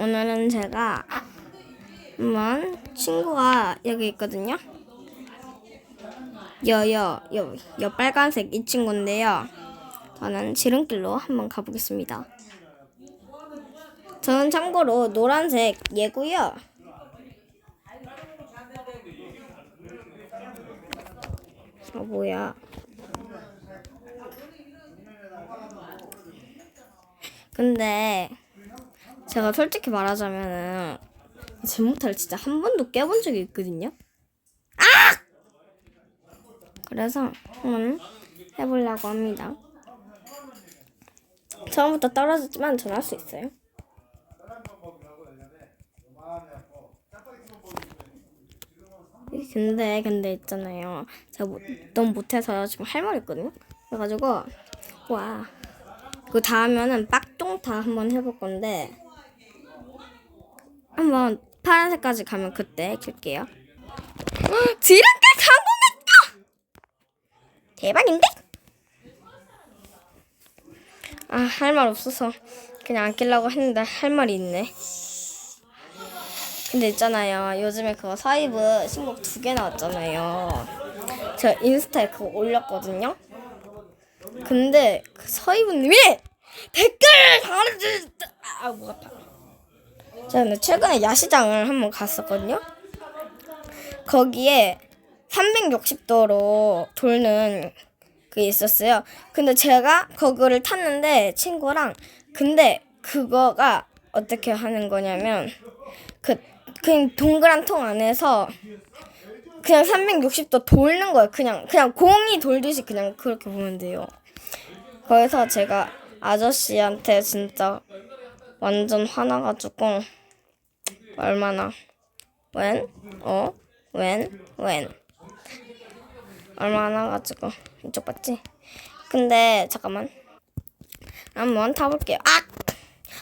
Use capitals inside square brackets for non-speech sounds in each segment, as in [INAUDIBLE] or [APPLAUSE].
오늘은 제가 한번 친구가 여기 있거든요. 여여 여, 여 빨간색 이 친구인데요. 저는 지름길로 한번 가보겠습니다. 저는 참고로 노란색 얘고요. 아 뭐야? 근데 제가 솔직히 말하자면은 제모탈 진짜 한 번도 깨본 적이 있거든요. 아! 그래서 한번 해보려고 합니다. 처음부터 떨어졌지만 전 할 수 있어요. 근데 근데 있잖아요. 제가 못, 너무 못해서 지금 할 말 있거든요. 그래가지고 와. 그 다음에는 빡똥타 한번 해볼 건데 한번 파란색까지 가면 그때 킬게요. 지름길 성공했다! 대박인데? 아, 할 말 없어서 그냥 안 끼려고 했는데 할 말이 있네. 근데 있잖아요. 요즘에 그거 사이브 신곡 두 개 나왔잖아요. 제가 인스타에 그거 올렸거든요. 근데 그 서이브님이 댓글을 달아주 아, 목 아파. 제가 최근에 야시장을 한번 갔었거든요. 거기에 360도로 돌는 그게 있었어요. 근데 제가 그거를 탔는데 친구랑 근데 그거가 어떻게 하는 거냐면 그 그냥 동그란 통 안에서 그냥 360도 돌는 거예요. 그냥 그냥 공이 돌듯이 그냥 그렇게 보면 돼요. 거기서 제가 아저씨한테 진짜 완전 화나가지고 얼마나 웬? 어? 웬? 웬? 얼마나 가지고 이쪽 봤지? 근데 잠깐만 한번 타볼게요. 아!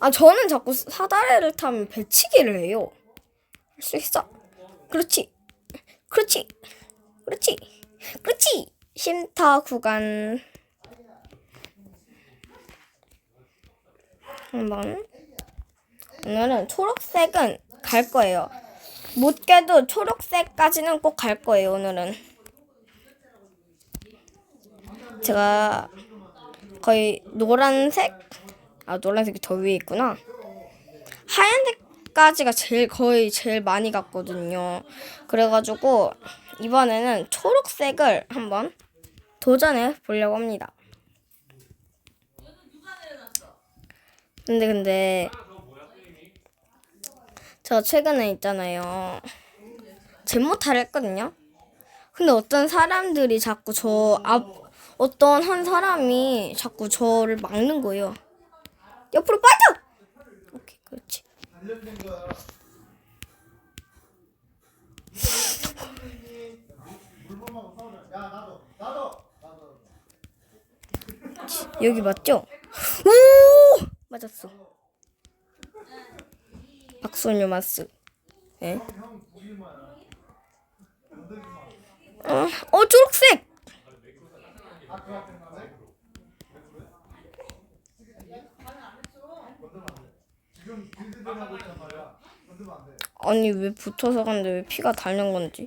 아 저는 자꾸 사다리를 타면 배치기를 해요. 할 수 있어. 그렇지. 그렇지. 그렇지. 그렇지. 쉼터 구간 한번 오늘은 초록색은 갈 거예요. 못 깨도 초록색까지는 꼭 갈 거예요. 오늘은 제가 거의 노란색 아 노란색이 더 위에 있구나. 하얀색까지가 제일 거의 제일 많이 갔거든요. 그래가지고 이번에는 초록색을 한번 도전해 보려고 합니다. 근데 근데 저 최근에 있잖아요. 제모타를 했거든요. 근데 어떤 사람들이 자꾸 저 앞, 어떤 한 사람이 자꾸 저를 막는 거예요. 옆으로 빠져! 오케이, 그렇지. 여기 맞죠? 오! 맞았어. 박소녀 마스. 예? 어, 어 초록색. 아니 왜 붙어서 갔는데 왜 피가 닳는 건지.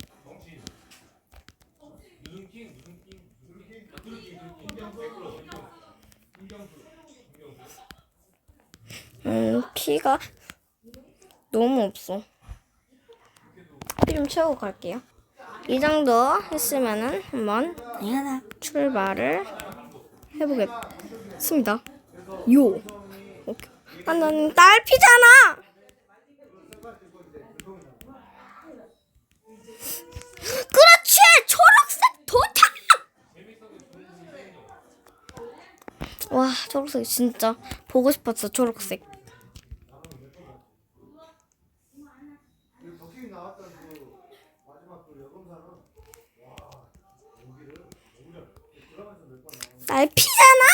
음 피가 너무 없어. 피좀 채우고 갈게요. 이 정도 했으면은 한번 출발을 해보겠습니다. 요. 오케이. 아, 난 딸피잖아! 그렇지! 초록색 도착! 와, 초록색 진짜 보고 싶었어, 초록색. 딸피잖아!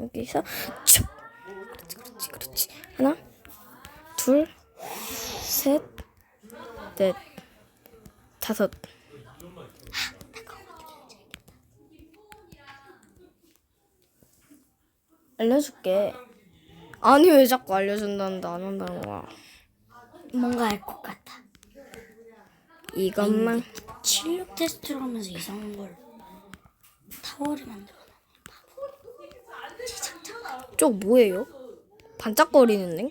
여기서 쭉! 그렇지, 그렇지, 그렇지. 하나, 둘, 셋, 넷, 다섯. 알려줄게. 아니 왜 자꾸 알려준다는데 안 한다는 거야? 뭔가 알 것 같아. 이것만 실력 테스트를 하면서 이상한 걸 타워를 만들어. 저 뭐예요? 반짝거리는 애?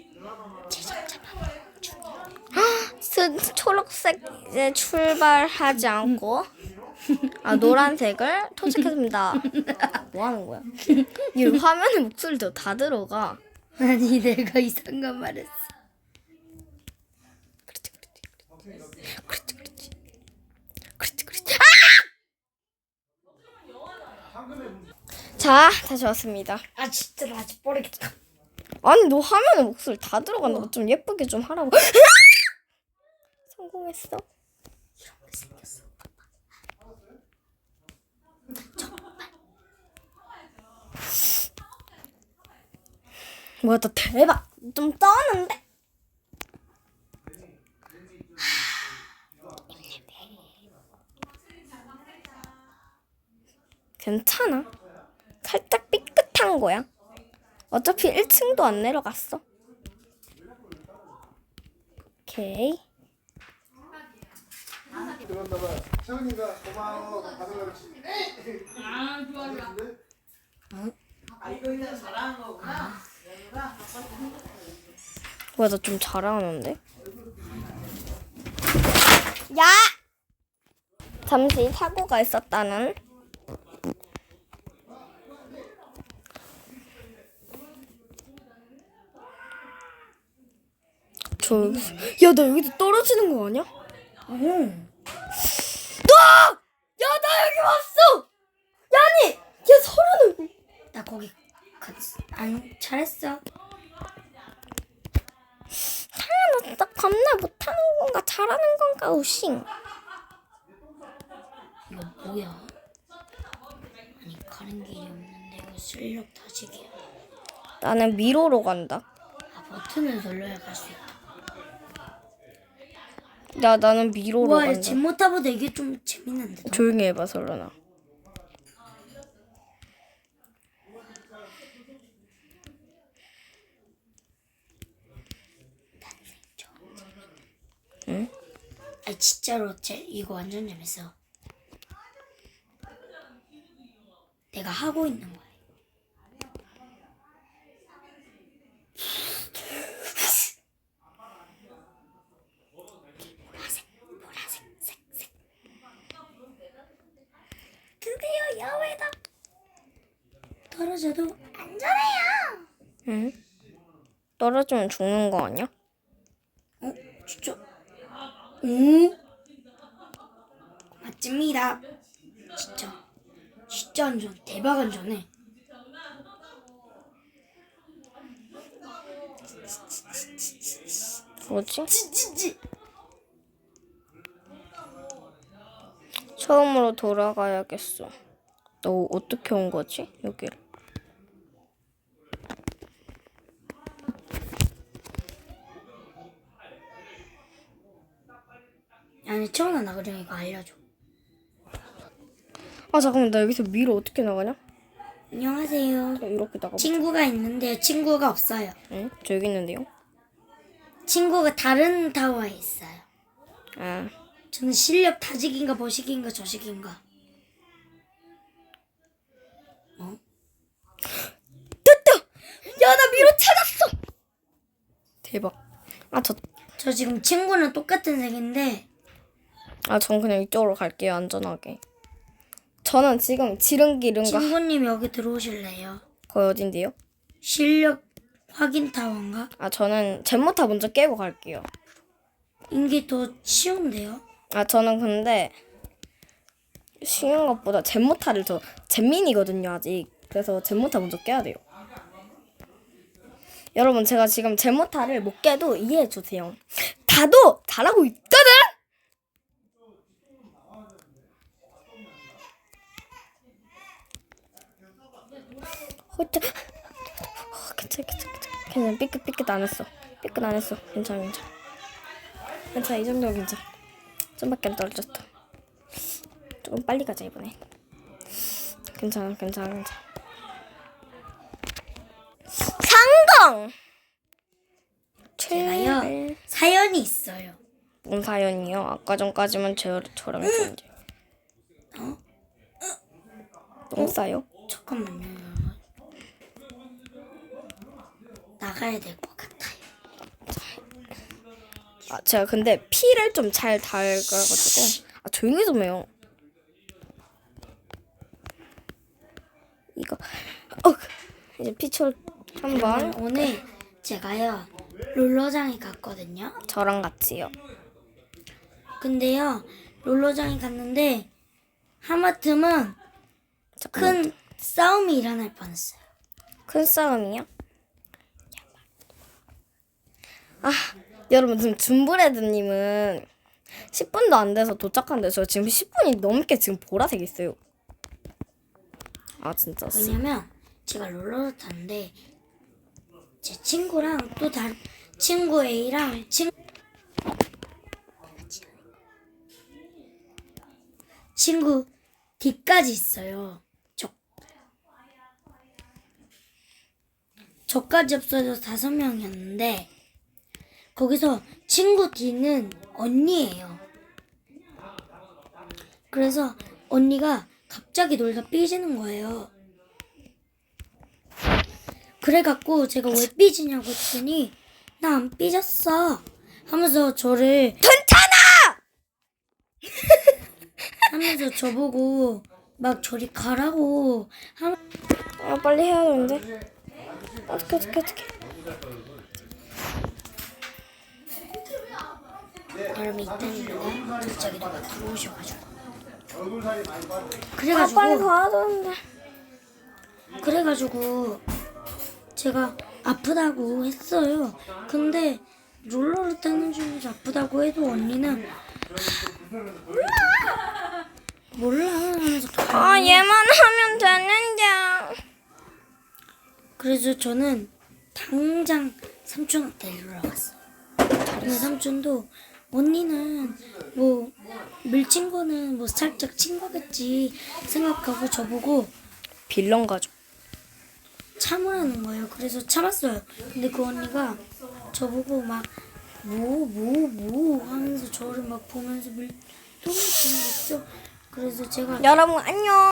스 초록색 이제 출발하지 않고 아 노란색을 토착했습니다. 뭐 하는 거야? 이 화면에 목소리도 다 들어가. 아니 내가 이상한 거 말했어. 그렇지 그렇지 그렇지 그렇지 그렇지 아! 자 다시 왔습니다. 아 진짜 나 아직 모르겠다. 아니 너 화면에 목소리 다 들어간다. 고좀 예쁘게 좀 하라고. 성공했어? 뭐야 너 대박 좀 떠는데 괜찮아 살짝 삐끗한 거야 어차피 1층도 안 내려갔어 오케이. 세훈이가 고마워. 가서 그렇지. 뭐야 나 좀 잘하는데 야 잠시 사고가 있었다는 저 야 나 여기서 떨어지는 거 아니야? 응. 야나 여기 왔어 야니 얘 서른은 나 거기 갔어. 아니 잘했어. 하나 나 겁나 못하는 건가 잘하는 건가 우싱 이거 뭐야? 아니 가는 길이 없는데 이거 실력 다지기야. 나는 미로로 간다 아 버튼을 돌려야 갈 수 있다. 야 나는 미로로 와 간다 잼모타보다 이게 좀 재밌는데. 더. 조용히 해봐 설러나 아니 진짜로 제 이거 완전 재밌어. 내가 하고 있는 거야. 보라색, 보라색, 색, 색. 드디어 야외다. 떨어져도 안전해요. 응? 떨어지면 죽는 거 아니야? 어, 진짜. 오? 맞습니다. 진짜. 진짜 안전. 대박 안전해. 뭐지? 찌찌찌. 처음으로 돌아가야겠어 너 어떻게 온 거지? 여기를 아니 처음에 나 그냥 이거 알려줘. 아 잠깐만 나 여기서 미로 어떻게 나가냐? 안녕하세요. 이렇게 나가봐 친구가 있는데 친구가 없어요. 응? 저 여기 있는데요? 친구가 다른 타워에 있어요. 아 저는 실력 다지기인가 버시기인가 저시기인가. 어? 됐다! 야 나 미로 찾았어! 대박 아저 저 지금 친구는 똑같은 색인데 아, 전 그냥 이쪽으로 갈게요, 안전하게. 저는 지금 지름길인가 친구님 여기 들어오실래요? 거기 어딘데요? 실력 확인 타워인가? 아, 저는 잼모타 먼저 깨고 갈게요. 이게 더 쉬운데요? 아, 저는 근데 쉬운 것보다 잼모타를 저 잼민이거든요, 아직. 그래서 잼모타 먼저 깨야 돼요. 여러분, 제가 지금 잼모타를 못 깨도 이해해 주세요. 다도 잘하고 있거든. 호짜. 어, 괜찮아, 괜찮아, 괜찮아. 괜찮아, 삐끗 삐끗 안 했어. 삐끗 안 했어. 괜찮아, 괜찮아. 괜찮아, 이 정도면 괜찮아. 좀밖에 안 떨어졌다. 조금 빨리 가자 이번에. 괜찮아, 괜찮아, 괜찮아. 뻥! 제가요 최... 사연이 있어요. 뭔 사연이요? 아까 전까지만 저, 저랑 했는데. 어? 똥 싸요? 잠깐만요. 나가야 될 것 같아요. 아, 제가 근데 피를 좀잘 달가가지고. 아, 조용히 좀 해요. 이거. 어, 이제 피철 한번 오늘 제가요 롤러장에 갔거든요. 저랑 같이요. 근데요 롤러장에 갔는데 하마터면 잠깐만. 큰 싸움이 일어날 뻔했어요. 큰 싸움이요? 아, 여러분 지금 줌브레드님은 10분도 안 돼서 도착한데 저 지금 10분이 넘게 지금 보라색 있어요. 아 진짜. 씨. 왜냐면 제가 롤러를 탔는데 제 친구랑 또 다른 친구 A랑 친 친구 D까지 있어요. 저 저까지 없어져서 다섯 명이었는데 거기서 친구 D는 언니예요. 그래서 언니가 갑자기 놀다 삐지는 거예요. 그래갖고 제가 왜 삐지냐고 했더니 나 안 삐졌어 하면서 저를 괜찮아! [LAUGHS] 하면서 저보고 막 저리 가라고 하면 아 빨리 해야 되는데. 어떻게 어떻게 어떻게. 여러분 이때는요 갑자기 누가 들어오셔가지고. 아 빨리 그래가지고 가야 되는데. 그래가지고 제가 아프다고 했어요 근데 롤러를 타는 중에서 아프다고 해도 언니는 몰라 하면서 아 얘만 하면 되는데. 그래서 저는 당장 삼촌한테 이르러 갔어요. 근데 삼촌도 언니는 뭐 밀친 거는 뭐 살짝 친 거겠지 생각하고 저보고 빌런 가족. 참으라는 거예요. 그래서 참았어요. 근데 그 언니가 저보고 막 뭐 뭐뭐 하면서 저를 막 보면서 밀 똥을 치는 거죠. 그래서 제가 여러분 안녕.